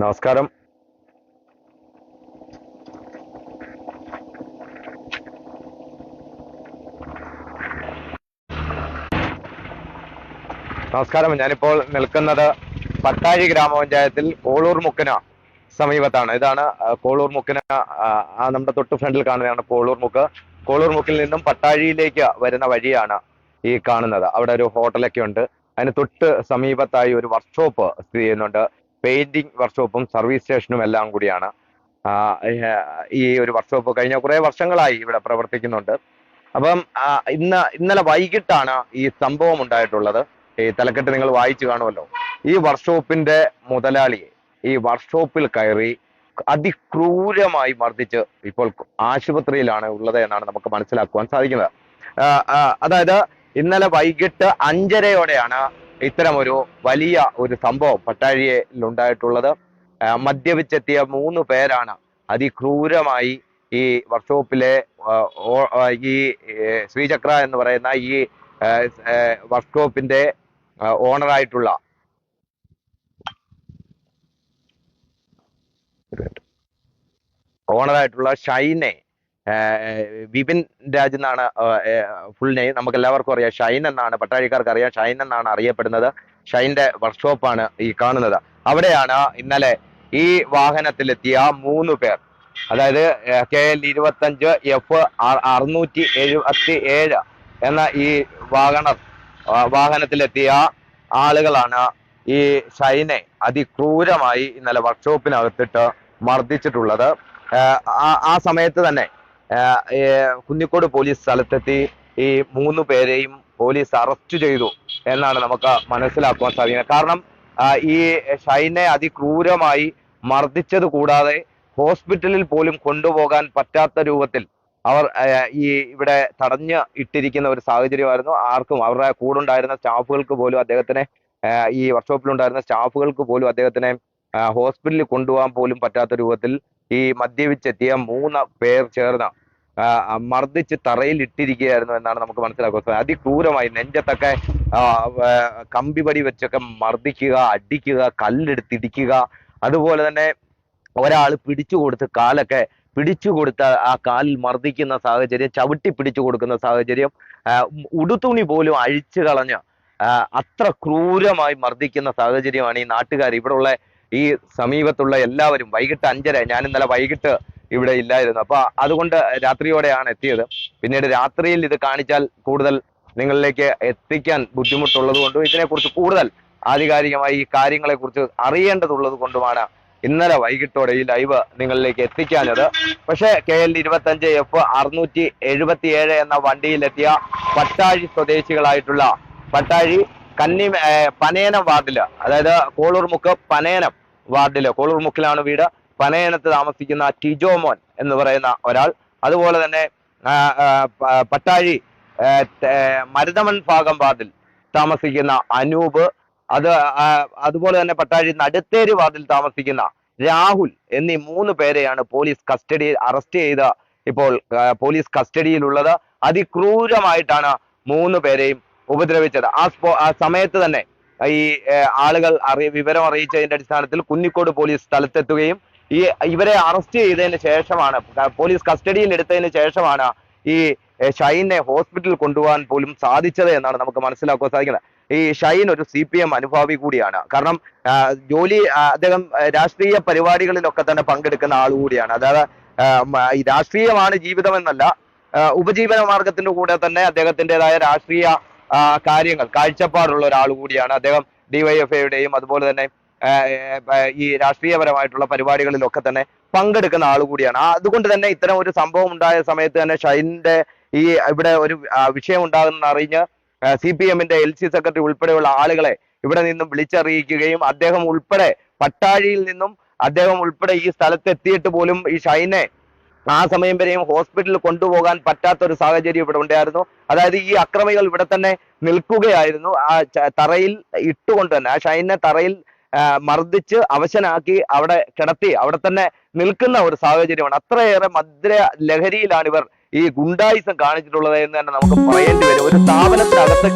നമസ്കാരം. നമസ്കാരം. ഞാനിപ്പോൾ നിൽക്കുന്നത് പട്ടാഴി ഗ്രാമപഞ്ചായത്തിൽ കോളൂർ മുക്കന സമീപത്താണ്. ഇതാണ് കോളൂർ മുക്കിന നമ്മുടെ തൊട്ട് ഫ്രണ്ടിൽ കാണുന്നതാണ് കോളൂർ മുക്ക്. കോളൂർ മുക്കിൽ നിന്നും പട്ടാഴിയിലേക്ക് വരുന്ന വഴിയാണ് ഈ കാണുന്നത്. അവിടെ ഒരു ഹോട്ടലൊക്കെ ഉണ്ട്. അതിന് തൊട്ട് സമീപത്തായി ഒരു വർക്ക്ഷോപ്പ് സ്ഥിതി ചെയ്യുന്നുണ്ട്. പെയിന്റിംഗ് വർക്ക്ഷോപ്പും സർവീസ് സ്റ്റേഷനും എല്ലാം കൂടിയാണ്. ഈ ഒരു വർക്ക്ഷോപ്പ് കഴിഞ്ഞ കുറെ വർഷങ്ങളായി ഇവിടെ പ്രവർത്തിക്കുന്നുണ്ട്. അപ്പം ഇന്ന് ഇന്നലെ വൈകിട്ടാണ് ഈ സംഭവം ഉണ്ടായിട്ടുള്ളത്. ഈ തലക്കെട്ട് നിങ്ങൾ വായിച്ചു കാണുമല്ലോ. ഈ വർക്ക്ഷോപ്പിന്റെ മുതലാളിയെ ഈ വർക്ക്ഷോപ്പിൽ കയറി അതിക്രൂരമായി മർദ്ദിച്ച് ഇപ്പോൾ ആശുപത്രിയിലാണ് ഉള്ളത് എന്നാണ് നമുക്ക് മനസ്സിലാക്കുവാൻ സാധിക്കുന്നത്. അതായത് ഇന്നലെ വൈകിട്ട് അഞ്ചരയോടെയാണ് ഇത്തരം ഒരു വലിയ ഒരു സംഭവം പട്ടാഴിയിൽ ഉണ്ടായിട്ടുള്ളത് മദ്യപിച്ചെത്തിയ മൂന്ന് പേരാണ് അതിക്രൂരമായി ഈ വർക്ക്ഷോപ്പിലെ ഈ ശ്രീചക്ര എന്ന് പറയുന്ന ഈ വർക്ക്ഷോപ്പിന്റെ ഓണറായിട്ടുള്ള ഓണറായിട്ടുള്ള ഷൈനെ വിപിൻ രാജ് എന്നാണ് ഫുൾ നെയിം നമുക്ക് എല്ലാവർക്കും അറിയാം. ഷൈൻ എന്നാണ് പട്ടാഴിക്കാർക്ക് അറിയാം. ഷൈൻ എന്നാണ് അറിയപ്പെടുന്നത്. ഷൈന്റെ വർക്ക്ഷോപ്പാണ് ഈ കാണുന്നത്. അവിടെയാണ് ഇന്നലെ ഈ വാഹനത്തിലെത്തിയ മൂന്ന് പേർ. അതായത് കെ എൽ ഇരുപത്തഞ്ച് എഫ് അറുന്നൂറ്റി എഴുപത്തി ഏഴ് എന്ന ഈ വാഹന വാഹനത്തിലെത്തിയ ആളുകളാണ് ഈ ഷൈനെ അതിക്രൂരമായി ഇന്നലെ വർക്ക്ഷോപ്പിനകത്തിട്ട് മർദ്ദിച്ചിട്ടുള്ളത്. ആ, സമയത്ത് തന്നെ കുന്നിക്കോട് പോലീസ് സ്ഥലത്തെത്തി ഈ മൂന്ന് പേരെയും പോലീസ് അറസ്റ്റ് ചെയ്തു എന്നാണ് നമുക്ക് മനസ്സിലാക്കുവാൻ സാധിക്കുന്നത്. കാരണം ഈ ഷൈനെ അതിക്രൂരമായി മർദ്ദിച്ചത് കൂടാതെ ഹോസ്പിറ്റലിൽ പോലും കൊണ്ടുപോകാൻ പറ്റാത്ത രൂപത്തിൽ അവർ ഈ ഇവിടെ തടഞ്ഞ് ഇട്ടിരിക്കുന്ന ഒരു സാഹചര്യമായിരുന്നു. ആർക്കും അവരുടെ കൂടുണ്ടായിരുന്ന സ്റ്റാഫുകൾക്ക് പോലും അദ്ദേഹത്തിനെ ഈ വർക്ക്ഷോപ്പിലുണ്ടായിരുന്ന സ്റ്റാഫുകൾക്ക് പോലും അദ്ദേഹത്തിനെ ഹോസ്പിറ്റലിൽ കൊണ്ടുപോകാൻ പോലും പറ്റാത്ത രൂപത്തിൽ ഈ മദ്യപിച്ചെത്തിയ മൂന്ന് പേർ ചേർന്ന് മർദ്ദിച്ച് തറയിൽ ഇട്ടിരിക്കുകയായിരുന്നു എന്നാണ് നമുക്ക് മനസ്സിലാക്കുക. അതിക്രൂരമായി നെഞ്ചത്തൊക്കെ കമ്പിപടി വെച്ചൊക്കെ മർദ്ദിക്കുക അടിക്കുക കല്ലെടുത്തിടിക്കുക അതുപോലെ തന്നെ ഒരാൾ പിടിച്ചു കൊടുത്ത് കാലൊക്കെ പിടിച്ചു കൊടുത്ത ആ കാലിൽ മർദ്ദിക്കുന്ന സാഹചര്യം ചവിട്ടി പിടിച്ചു കൊടുക്കുന്ന സാഹചര്യം ഉടുത്തുണി പോലും അഴിച്ചു കളഞ്ഞ് അത്ര ക്രൂരമായി മർദ്ദിക്കുന്ന സാഹചര്യമാണ് ഈ നാട്ടുകാർ ഇവിടെയുള്ള ഈ സമീപത്തുള്ള എല്ലാവരും വൈകിട്ട് അഞ്ചര ഞാൻ ഇന്നലെ വൈകിട്ട് ഇവിടെ ഇല്ലായിരുന്നു. അപ്പൊ അതുകൊണ്ട് രാത്രിയോടെയാണ് എത്തിയത്. പിന്നീട് രാത്രിയിൽ ഇത് കാണിച്ചാൽ കൂടുതൽ നിങ്ങളിലേക്ക് എത്തിക്കാൻ ബുദ്ധിമുട്ടുള്ളത് കൊണ്ടും ഇതിനെക്കുറിച്ച് കൂടുതൽ ആധികാരികമായി ഈ കാര്യങ്ങളെ കുറിച്ച് അറിയേണ്ടതുള്ളത് കൊണ്ടുമാണ് ഇന്നലെ വൈകിട്ടോടെ ഈ ലൈവ് നിങ്ങളിലേക്ക് എത്തിക്കാനത് പക്ഷേ കെ എൽ ഇരുപത്തഞ്ച് എഫ് അറുന്നൂറ്റി എഴുപത്തി ഏഴ് എന്ന വണ്ടിയിലെത്തിയ പട്ടാഴി സ്വദേശികളായിട്ടുള്ള പട്ടാഴി കന്നി പനയനം വാർഡിൽ. അതായത് കോളൂർമുക്ക് പനയനം വാർഡിൽ. കോളൂർ മുക്കിലാണ് വീട്. പനയനത്ത് താമസിക്കുന്ന ടിജോ മോൻ എന്ന് പറയുന്ന ഒരാൾ. അതുപോലെ തന്നെ പട്ടാഴി മരുതമൺ ഭാഗം വാർഡിൽ താമസിക്കുന്ന അനൂപ്. അത് അതുപോലെ തന്നെ പട്ടാഴി നടുത്തേരി വാർഡിൽ താമസിക്കുന്ന രാഹുൽ എന്നീ മൂന്ന് പേരെയാണ് പോലീസ് കസ്റ്റഡിയിൽ അറസ്റ്റ് ചെയ്ത് ഇപ്പോൾ പോലീസ് കസ്റ്റഡിയിലുള്ളത്. അതിക്രൂരമായിട്ടാണ് മൂന്ന് പേരെയും ഉപദ്രവിച്ചത്. ആ സമയത്ത് തന്നെ ഈ ആളുകൾ അറിയ വിവരം അറിയിച്ചതിന്റെ അടിസ്ഥാനത്തിൽ കുന്നിക്കോട് പോലീസ് സ്ഥലത്തെത്തുകയും ഈ ഇവരെ അറസ്റ്റ് ചെയ്തതിന് ശേഷമാണ് പോലീസ് കസ്റ്റഡിയിൽ എടുത്തതിന് ശേഷമാണ് ഈ ഷൈനെ ഹോസ്പിറ്റലിൽ കൊണ്ടുപോകാൻ പോലും സാധിച്ചത് എന്നാണ് നമുക്ക് മനസ്സിലാക്കാൻ സാധിക്കുന്നത്. ഈ ഷൈൻ ഒരു സി പി എം അനുഭാവി കൂടിയാണ്. കാരണം ജോലി അദ്ദേഹം രാഷ്ട്രീയ പരിപാടികളിലൊക്കെ തന്നെ പങ്കെടുക്കുന്ന ആൾ കൂടിയാണ്. അതായത് ഈ രാഷ്ട്രീയമാണ് ജീവിതമെന്നല്ല ഉപജീവന മാർഗത്തിന്റെ കൂടെ തന്നെ അദ്ദേഹത്തിന്റെതായ രാഷ്ട്രീയ കാര്യങ്ങൾ കാഴ്ചപ്പാടുള്ള ഒരാൾ കൂടിയാണ് അദ്ദേഹം ഡിവൈഎഫ്ഐയുടെയും അതുപോലെ തന്നെ ഈ രാഷ്ട്രീയപരമായിട്ടുള്ള പരിപാടികളിലൊക്കെ തന്നെ പങ്കെടുക്കുന്ന ആൾ കൂടിയാണ്. അതുകൊണ്ട് തന്നെ ഇത്തരം ഒരു സംഭവം ഉണ്ടായ സമയത്ത് തന്നെ ഷൈനിന്റെ ഈ ഇവിടെ ഒരു വിഷയം ഉണ്ടാകുന്ന അറിഞ്ഞ് സി പി എമ്മിന്റെ എൽ സി സെക്രട്ടറി ഉൾപ്പെടെയുള്ള ആളുകളെ ഇവിടെ നിന്നും വിളിച്ചറിയിക്കുകയും അദ്ദേഹം ഉൾപ്പെടെ പട്ടാഴിയിൽ നിന്നും അദ്ദേഹം ഉൾപ്പെടെ ഈ സ്ഥലത്ത് എത്തിയിട്ട് പോലും ഈ ഷൈനെ ആ സമയം വരെയും ഹോസ്പിറ്റലിൽ കൊണ്ടുപോകാൻ പറ്റാത്ത ഒരു സാഹചര്യം ഇവിടെ ഉണ്ടായിരുന്നു. അതായത് ഈ അക്രമികൾ ഇവിടെ തന്നെ നിൽക്കുകയായിരുന്നു. ആ തറയിൽ ഇട്ടുകൊണ്ട് തന്നെ ആ ഷൈനെ തറയിൽ മർദ്ദിച്ച് അവശനാക്കി അവിടെ കിടത്തി അവിടെ തന്നെ നിൽക്കുന്ന ഒരു സാഹചര്യമാണ്. അത്രയേറെ മദ്ര ലഹരിയിലാണ് ഇവർ ഈ ഗുണ്ടായിസം കാണിച്ചിട്ടുള്ളത് എന്ന് തന്നെ നമുക്ക് പറയേണ്ടി വരും. ഒരു സ്ഥാപനത്തിനകത്ത്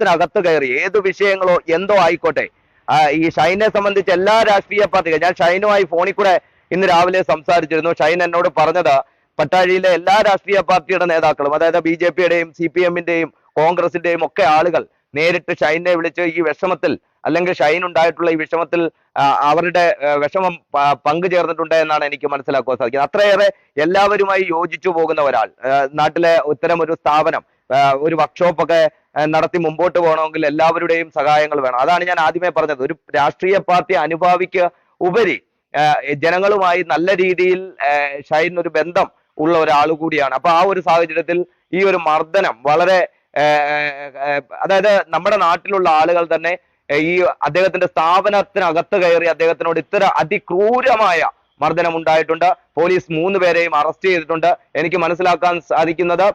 ത്തിനകത്ത് കയറി ഏത് വിഷയങ്ങളോ എന്തോ ആയിക്കോട്ടെ ഈ ഷൈനെ സംബന്ധിച്ച് എല്ലാ രാഷ്ട്രീയ പാർട്ടികൾ ഞാൻ ഷൈനുമായി ഫോണിൽ കൂടെ ഇന്ന് രാവിലെ സംസാരിച്ചിരുന്നു. ഷൈൻ എന്നോട് പറഞ്ഞത് പട്ടാഴിയിലെ എല്ലാ രാഷ്ട്രീയ പാർട്ടിയുടെ നേതാക്കളും അതായത് ബി ജെ പിയുടെയും സി പി എമ്മിന്റെയും കോൺഗ്രസിന്റെയും ഒക്കെ ആളുകൾ നേരിട്ട് ഷൈനെ വിളിച്ച് ഈ വിഷമത്തിൽ അല്ലെങ്കിൽ ഷൈൻ ഉണ്ടായിട്ടുള്ള ഈ വിഷമത്തിൽ അവരുടെ വിഷമം പങ്കു പങ്കുചേർന്നിട്ടുണ്ട് എന്നാണ് എനിക്ക് മനസ്സിലാക്കുവാൻ സാധിക്കുന്നത്. അത്രയേറെ എല്ലാവരുമായി യോജിച്ചു പോകുന്ന ഒരാൾ നാട്ടിലെ ഇത്തരം ഒരു സ്ഥാപനം ഒരു വർക്ക്ഷോപ്പ് ഒക്കെ ആ, നടത്തി മുമ്പോട്ട് പോകണമെങ്കിൽ എല്ലാവരുടെയും സഹായങ്ങൾ വേണം. അതാണ് ഞാൻ ആദ്യമേ പറഞ്ഞത്. ഒരു രാഷ്ട്രീയ പാർട്ടി അനുഭാവിക്ക് ഉപരി ജനങ്ങളുമായി നല്ല രീതിയിൽ ഷൈൻ ഒരു ബന്ധം ഉള്ള ഒരാൾ കൂടിയാണ്. അപ്പൊ ആ ഒരു സാഹചര്യത്തിൽ ഈ ഒരു മർദ്ദനം വളരെ അതായത് നമ്മുടെ നാട്ടിലുള്ള ആളുകൾ തന്നെ ഈ അദ്ദേഹത്തിന്റെ സ്ഥാപനത്തിനകത്ത് കയറി അദ്ദേഹത്തിനോട് ഇത്ര അതിക്രൂരമായ മർദ്ദനം ഉണ്ടായിട്ടുണ്ട്. പോലീസ് മൂന്ന് പേരെയും അറസ്റ്റ് ചെയ്തിട്ടുണ്ട്. എനിക്ക് മനസ്സിലാക്കാൻ സാധിക്കുന്നത്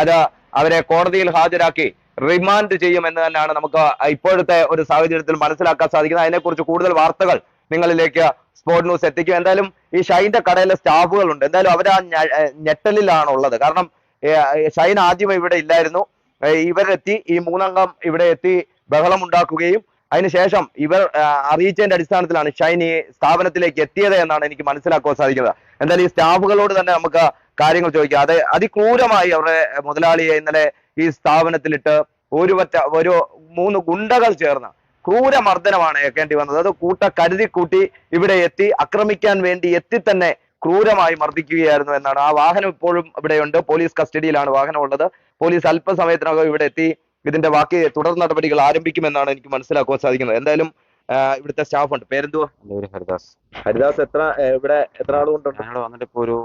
അത് അവരെ കോടതിയിൽ ഹാജരാക്കി റിമാൻഡ് ചെയ്യും എന്ന് തന്നെയാണ് നമുക്ക് ഇപ്പോഴത്തെ ഒരു സാഹചര്യത്തിൽ മനസ്സിലാക്കാൻ സാധിക്കുന്നത്. അതിനെക്കുറിച്ച് കൂടുതൽ വാർത്തകൾ നിങ്ങളിലേക്ക് സ്പോർട് ന്യൂസ് എത്തിക്കും. എന്തായാലും ഈ ഷൈന്റെ കടയിലെ സ്റ്റാഫുകളുണ്ട്. എന്തായാലും അവരാ ഞെട്ടലിലാണ് ഉള്ളത് കാരണം ഷൈൻ ആദ്യം ഇവിടെ ഇല്ലായിരുന്നു. ഇവരെത്തി ഈ മൂന്നംഗം ഇവിടെ എത്തി ബഹളം ഉണ്ടാക്കുകയും അതിനുശേഷം ഇവർ അറിയിച്ചതിന്റെ അടിസ്ഥാനത്തിലാണ് ഷൈൻ ഈ സ്ഥാപനത്തിലേക്ക് എത്തിയത് എന്നാണ് എനിക്ക് മനസ്സിലാക്കുവാൻ സാധിക്കുന്നത്. എന്തായാലും ഈ സ്റ്റാഫുകളോട് തന്നെ നമുക്ക് കാര്യങ്ങൾ ചോദിക്കാം. അത് അതിക്രൂരമായി അവരുടെ മുതലാളിയെ ഇന്നലെ ഈ സ്ഥാപനത്തിലിട്ട് ഒരു പറ്റ ഒരു മൂന്ന് ഗുണ്ടകൾ ചേർന്ന് ക്രൂരമർദ്ദനമാണ് ഏൽക്കേണ്ടി വന്നത്. അത് കൂട്ട കരുതി കൂട്ടി ഇവിടെ എത്തി ആക്രമിക്കാൻ വേണ്ടി എത്തി തന്നെ ക്രൂരമായി മർദ്ദിക്കുകയായിരുന്നു എന്നാണ്. ആ വാഹനം ഇപ്പോഴും ഇവിടെയുണ്ട്. പോലീസ് കസ്റ്റഡിയിലാണ് വാഹനം ഉള്ളത് പോലീസ് അല്പസമയത്തിനകം ഇവിടെ എത്തി. ഇതിന്റെ ബാക്കി തുടർ നടപടികൾ ആരംഭിക്കുമെന്നാണ് എനിക്ക് മനസ്സിലാക്കുവാൻ സാധിക്കുന്നത്. എന്തായാലും ഇവിടുത്തെ സ്റ്റാഫ് ഉണ്ട് പേരെന്തുവാ ഹരിദാസ്. ഹരിദാസ് എത്ര ഇവിടെ എത്ര ആളുകൊണ്ടുണ്ട് വന്നിട്ട് ഇപ്പൊ ഒരു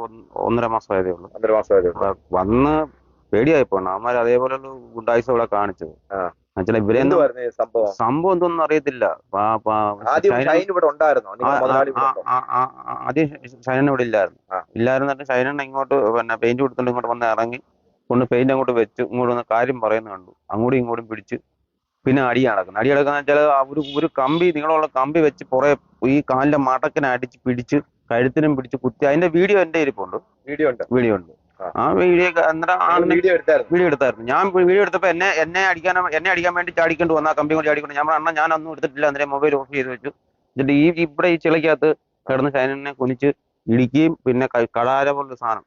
ഒന്നര മാസം ആയതേ ഉള്ളൂ. ഒന്നര മാസമായതേ ഉള്ളൂ. വന്ന് പേടിയായി പോണം അവന്മാർ അതേപോലെയുള്ള ഗുണ്ടായുസം ഇവിടെ കാണിച്ചത്. എന്നുവെച്ചാൽ ഇവരെ സംഭവം? സംഭവം എന്തൊന്നും അറിയത്തില്ല. ആദ്യം ഷൈനൻ ഇവിടെ ഇല്ലായിരുന്നു. ഇല്ലായിരുന്നു ഷൈനൻ ഇങ്ങോട്ട് പിന്നെ പെയിന്റ് കൊടുത്തോണ്ട് ഇങ്ങോട്ട് വന്ന് ഇറങ്ങി കൊണ്ട് പെയിന്റ് അങ്ങോട്ട് വെച്ച് ഇങ്ങോട്ട് വന്ന് കാര്യം പറയുന്ന കണ്ടു. അങ്ങോട്ടും ഇങ്ങോട്ടും പിടിച്ച് പിന്നെ അടി നടക്കുന്നത് അടി നടക്കുന്ന വെച്ചാൽ ഒരു ഒരു കമ്പി നിങ്ങളുള്ള കമ്പി വെച്ച് പുറേ ഈ കാലിന്റെ മടക്കിനെ അടിച്ച് പിടിച്ച് കഴുത്തിനും പിടിച്ച് കുത്തി. അതിന്റെ വീഡിയോ എന്റെ ഇരിപ്പുണ്ട് വീഡിയോ ഉണ്ട്. വീഡിയോ ഉണ്ട്. ആ. വീഡിയോ അന്നേരം വീഡിയോ എടുത്തായിരുന്നു. ഞാൻ വീഡിയോ എടുത്തപ്പോ എന്നെ എന്നെ അടിക്കാൻ എന്നെ അടിക്കാൻ വേണ്ടി ചാടിക്കൊണ്ട് വന്ന. ആ കമ്പി കൊണ്ട് ചാടിക്കൊണ്ട് ഞാൻ അണ്ണ ഞാൻ ഒന്നും എടുത്തിട്ടില്ല. അന്നേരം മൊബൈൽ ഓഫ് ചെയ്ത് വെച്ചു. എന്നിട്ട് ഈ ഇവിടെ ഈ ചിലക്കകത്ത് കിടന്ന് ഷൈനെ കുനിച്ച് ഇടിക്കുകയും പിന്നെ കടാര പോലൊരു സാധനം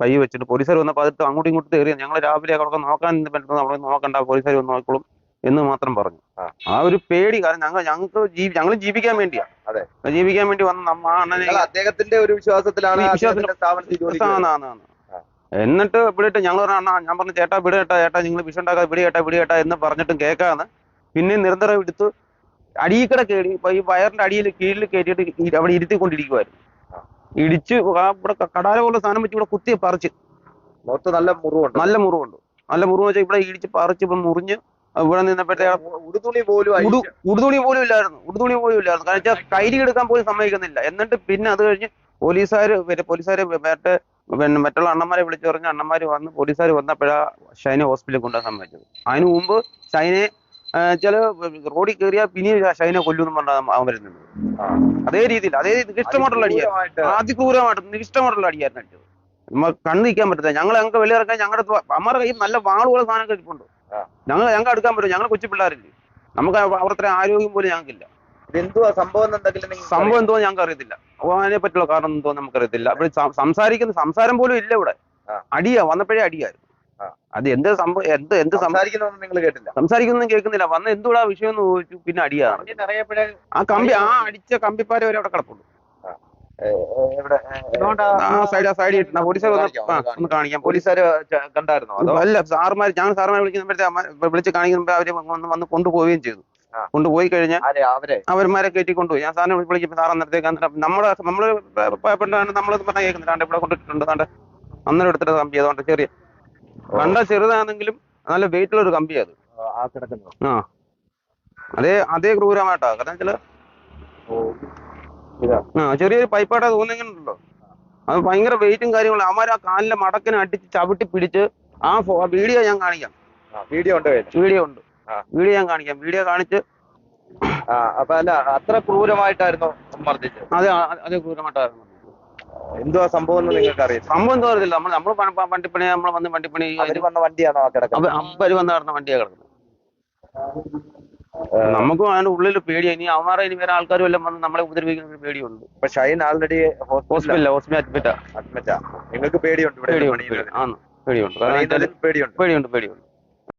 കൈ വെച്ചിട്ട് പോലീസുകാർ വന്നപ്പോൾ അതിട്ട് അങ്ങോട്ടും ഇങ്ങോട്ട് തേറിയ. ഞങ്ങൾ രാവിലെ അവിടെ നോക്കാൻ പറ്റുന്നത് അവിടെ നോക്കണ്ട. പോലീസുകാർ വന്ന് നോക്കിക്കോളും എന്ന് മാത്രം പറഞ്ഞു. ആ. ഒരു പേടി. കാരണം ഞങ്ങൾ ഞങ്ങൾക്ക് ഞങ്ങൾ ജീവിക്കാൻ വേണ്ടിയാ. അതെ. ജീവിക്കാൻ വേണ്ടി വന്ന നമ്മ അണ്ണനെ അദ്ദേഹത്തിന്റെ ഒരു വിശ്വാസത്തിലാണ് വിശ്വാസത്തിന്റെ- സ്ഥാപനത്തിൽ എന്നിട്ട് പിടിയിട്ട് ഞങ്ങൾ പറഞ്ഞു അണ്ണാ ഞാൻ പറഞ്ഞു ചേട്ടാ വിട് ചേട്ടാ ചേട്ടാ നിങ്ങൾ വിഷം ഉണ്ടാക്കാതെ വിടി ചേട്ടാ വിടി ചേട്ടാ എന്ന് പറഞ്ഞിട്ടും കേൾക്കാന്ന് പിന്നെ നിരന്തരം എടുത്ത് അടിയിക്കട കയറി ഇപ്പൊ ഈ വയറിന്റെ അടിയിൽ കീഴിൽ കയറ്റിയിട്ട് അവിടെ ഇരുത്തിക്കൊണ്ടിരിക്കുവായിരുന്നു. ആ. ഇടിച്ച് ആ ഇവിടെ കടാര പോലെ സാധനം വെച്ച് ഇവിടെ കുത്തി പറിച്ച്. മൊത്തം നല്ല മുറിവുണ്ട്. നല്ല മുറിവുണ്ട്. നല്ല മുറിവ് വെച്ചാൽ ഇവിടെ ഇടിച്ച് പറിച്ച് ഇപ്പം മുറിഞ്ഞ് ഇവിടെ നിന്നപ്പോഴത്തെ ഉടുതുണി പോലും ഉടുതുണി പോലും ഇല്ലായിരുന്നു. ഉടുതുണി പോലും ഇല്ലായിരുന്നു. കാരണം വെച്ചാൽ കൈരി എടുക്കാൻ പോലും സമ്മതിക്കുന്നില്ല. എന്നിട്ട് പിന്നെ അത് കഴിഞ്ഞ് പോലീസുകാർ പോലീസുകാർ മറ്റേ പിന്നെ മറ്റുള്ള അണ്ണന്മാരെ വിളിച്ചു പറഞ്ഞ അണ്ണന്മാർ വന്ന് പോലീസുകാർ വന്നപ്പോഴാ ഷൈനെ ഹോസ്പിറ്റലിൽ കൊണ്ടുപോകാൻ സമ്മതിച്ചത്. അതിന് മുമ്പ് ഷൈനെ ചില റോഡിൽ കയറിയാൽ പിന്നെ ഷൈനെ കൊല്ലുമെന്ന് പറഞ്ഞാൽ അവൻ വരുന്നത് അതേ രീതിയിൽ അതേ നികിഷ്ടമായിട്ടുള്ള അടിയായിരുന്നു അതിക്രൂരമായിട്ട് നികിഷ്ടമായിട്ടുള്ള അടിയായിരുന്നു അടിച്ചത് നമ്മൾ കണ്ണു നിൽക്കാൻ പറ്റത്തില്ല. ഞങ്ങൾ ഞങ്ങൾക്ക് വെളിയിറക്കാൻ ഞങ്ങളുടെ അമ്മയുടെ കയ്യിൽ നല്ല വാളുള്ള സാധനം കഴിപ്പുണ്ട്. ഞങ്ങൾ ഞങ്ങൾക്ക് എടുക്കാൻ പറ്റും. ഞങ്ങൾ കൊച്ചു പിള്ളേരില്ലേ. നമുക്ക് അവിടുത്തെ ആരോഗ്യം പോലും ഞങ്ങൾക്കില്ല. ഇതെന്തുവാ സംഭവം എന്തെങ്കിലും സംഭവം എന്തോ ഞങ്ങൾക്ക് അറിയത്തില്ല. അപ്പൊ അതിനെ പറ്റിയുള്ള കാരണം എന്തോ നമുക്കറിയത്തില്ല. അപ്പോൾ സംസാരിക്കുന്ന സംസാരം പോലും ഇല്ല ഇവിടെ. അടിയാ വന്നപ്പോഴേ അടിയായിരുന്നു. അത് എന്ത് സംഭവം എന്ത് എന്ത് സംസാരിക്കുന്നൊന്നും നിങ്ങൾ കേട്ടില്ല. സംസാരിക്കുന്നൊന്നും കേൾക്കുന്നില്ല. വന്ന എന്തുകൂടാ വിഷയം എന്ന് ചോദിച്ചു. പിന്നെ അടിയാ ആ കമ്പി ആ അടിച്ച കമ്പിപ്പാര വരെ അവിടെ കിടപ്പുണ്ട്. കണ്ടായിരുന്നോ? അല്ല സാറുമാർ ഞാൻ സാറുമാരെ വിളിക്കുന്ന വിളിച്ച് കാണിക്കുമ്പോൾ അവർ വന്ന് കൊണ്ടുപോവുകയും ചെയ്തു. കൊണ്ടുപോയി കഴിഞ്ഞാൽ അവന്മാരെ കയറ്റി കൊണ്ടുപോയി ഞാൻ സാറിനെ വിളിക്കുമ്പോൾ സാർ അന്നേരത്തേക്ക് അന്നേരം നമ്മുടെ നമ്മൾ ഭയപ്പെട്ടാണ് നമ്മൾ പറഞ്ഞ കേൾക്കുന്നത് താണ്ട് ഇവിടെ കൊണ്ടിട്ടുണ്ട് താണ്ട് അന്നേരം എടുത്തിട്ട് കമ്പി അതുകൊണ്ട് ചെറിയ കണ്ട ചെറുതാണെങ്കിലും നല്ല വെയിറ്റ് ഉള്ള ഒരു കമ്പി അത്. ആ അതേ അതേ ക്രൂരമായിട്ടാ. കാരണം ചില ആ ചെറിയൊരു പൈപ്പായിട്ടാ തോന്നിയിട്ടുണ്ടല്ലോ അത് ഭയങ്കര വെയിറ്റും കാര്യങ്ങളും. അവന്മാർ ആ കാലിലെ മടക്കിനെ അടിച്ച് ചവിട്ടി പിടിച്ച് ആ വീഡിയോ ഞാൻ കാണിക്കാം. വീഡിയോ ഉണ്ട് വീഡിയോ ഉണ്ട്. വീഡിയോ ഞാൻ കാണിക്കാം. വീഡിയോ കാണിച്ച് അപ്പൊ അല്ല അത്ര ക്രൂരമായിട്ടായിരുന്നു മർദ്ദിച്ചത്. അതെ അതെ ക്രൂരമായിട്ടായിരുന്നു എന്തുവാ സംഭവം എന്ന് നിങ്ങൾക്ക് സംഭവം എന്തോ അറിയില്ല നമ്മൾ നമ്മൾ വണ്ടിപ്പണി നമ്മൾ വന്ന് വണ്ടിപ്പണി വന്ന വണ്ടിയാണോ കിടക്കുന്നത്? അവർ വന്ന് നടന്ന വണ്ടിയാ കിടക്കുന്നത്. നമുക്കും അതിന്റെ ഉള്ളിൽ പേടി ഇനി അവന്മാരെ ഇനി വേറെ ആൾക്കാരും എല്ലാം വന്ന് നമ്മളെ ഉപദ്രവിക്കുന്ന ഒരു പേടിയുണ്ട്. ഇപ്പൊ ഷൈൻ ആൾറെഡി ഹോസ്പിറ്റലില്ല ഹോസ്പിറ്റൽ അഡ്മിറ്റാ അഡ്മിറ്റാ നിങ്ങൾക്ക് പേടിയുണ്ട് പേടിയുണ്ട് പേടിയുണ്ട്. പേടിയുണ്ട് പേടിയുണ്ട്.